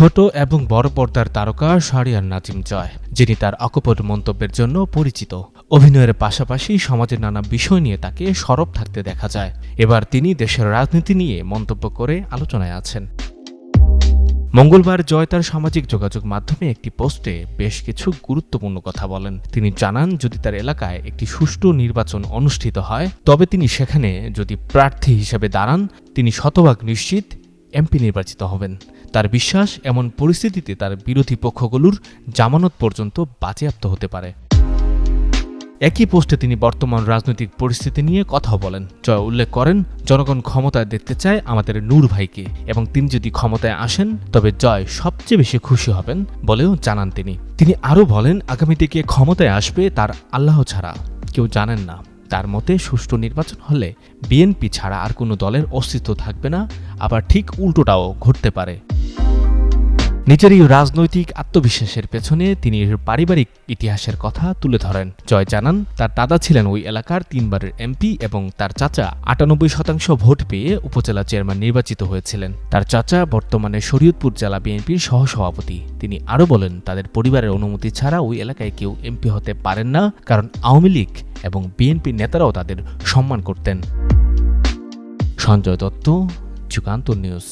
ছোট এবং বড় পর্দার তারকা শারিয়ার নাজিম জয়, যিনি তার অকপট মন্তব্যের জন্য পরিচিত। অভিনয়ের পাশাপাশি সমাজের নানা বিষয় নিয়ে তাকে সরব থাকতে দেখা যায়। এবার তিনি দেশের রাজনীতি নিয়ে মন্তব্য করে আলোচনায় আছেন। মঙ্গলবার জয় তার সামাজিক যোগাযোগ মাধ্যমে একটি পোস্টে বেশ কিছু গুরুত্বপূর্ণ কথা বলেন। তিনি জানান, যদি তার এলাকায় একটি সুষ্ঠু নির্বাচন অনুষ্ঠিত হয়, তবে তিনি সেখানে যদি প্রার্থী হিসেবে দাঁড়ান, তিনি শতভাগ নিশ্চিত এমপি নির্বাচিত হবেন। তার বিশ্বাস এমন পরিস্থিতিতে তার বিরোধী পক্ষগুলোর জামানত পর্যন্ত বাজেয়াপ্ত হতে পারে। একই পোস্টে তিনি বর্তমান রাজনৈতিক পরিস্থিতি নিয়ে কথা বলেন। জয় উল্লেখ করেন, জনগণ ক্ষমতায় দেখতে চায় আমাদের নূর ভাইকে এবং তিনি যদি ক্ষমতায় আসেন, তবে জয় সবচেয়ে বেশি খুশি হবেন বলেও জানান তিনি। তিনি আরও বলেন, আগামীতে কে ক্ষমতায় আসবে তার আল্লাহ ছাড়া কেউ জানেন না। তার মতে সুষ্ঠু নির্বাচন হলে বিএনপি ছাড়া আর কোনো দলের অস্তিত্ব থাকবে না, আবার ঠিক উল্টোটাও ঘটতে পারে। নিজের এই রাজনৈতিক আত্মবিশ্বাসের পেছনে তিনি পারিবারিক ইতিহাসের কথা তুলে ধরেন। জয় জানান, তার দাদা ছিলেন ওই এলাকার তিনবারের এমপি এবং তার চাচা আটানব্বই শতাংশ ভোট পেয়ে উপজেলা চেয়ারম্যান নির্বাচিত হয়েছিলেন। তার চাচা বর্তমানে শরীয়তপুর জেলা বিএনপির সহসভাপতি। তিনি আরও বলেন, তাদের পরিবারের অনুমতি ছাড়া ওই এলাকায় কেউ এমপি হতে পারেন না, কারণ আওয়ামী লীগ এবং বিএনপির নেতারাও তাদের সম্মান করতেন। সঞ্জয় দত্ত যুগান্তর নিউজ।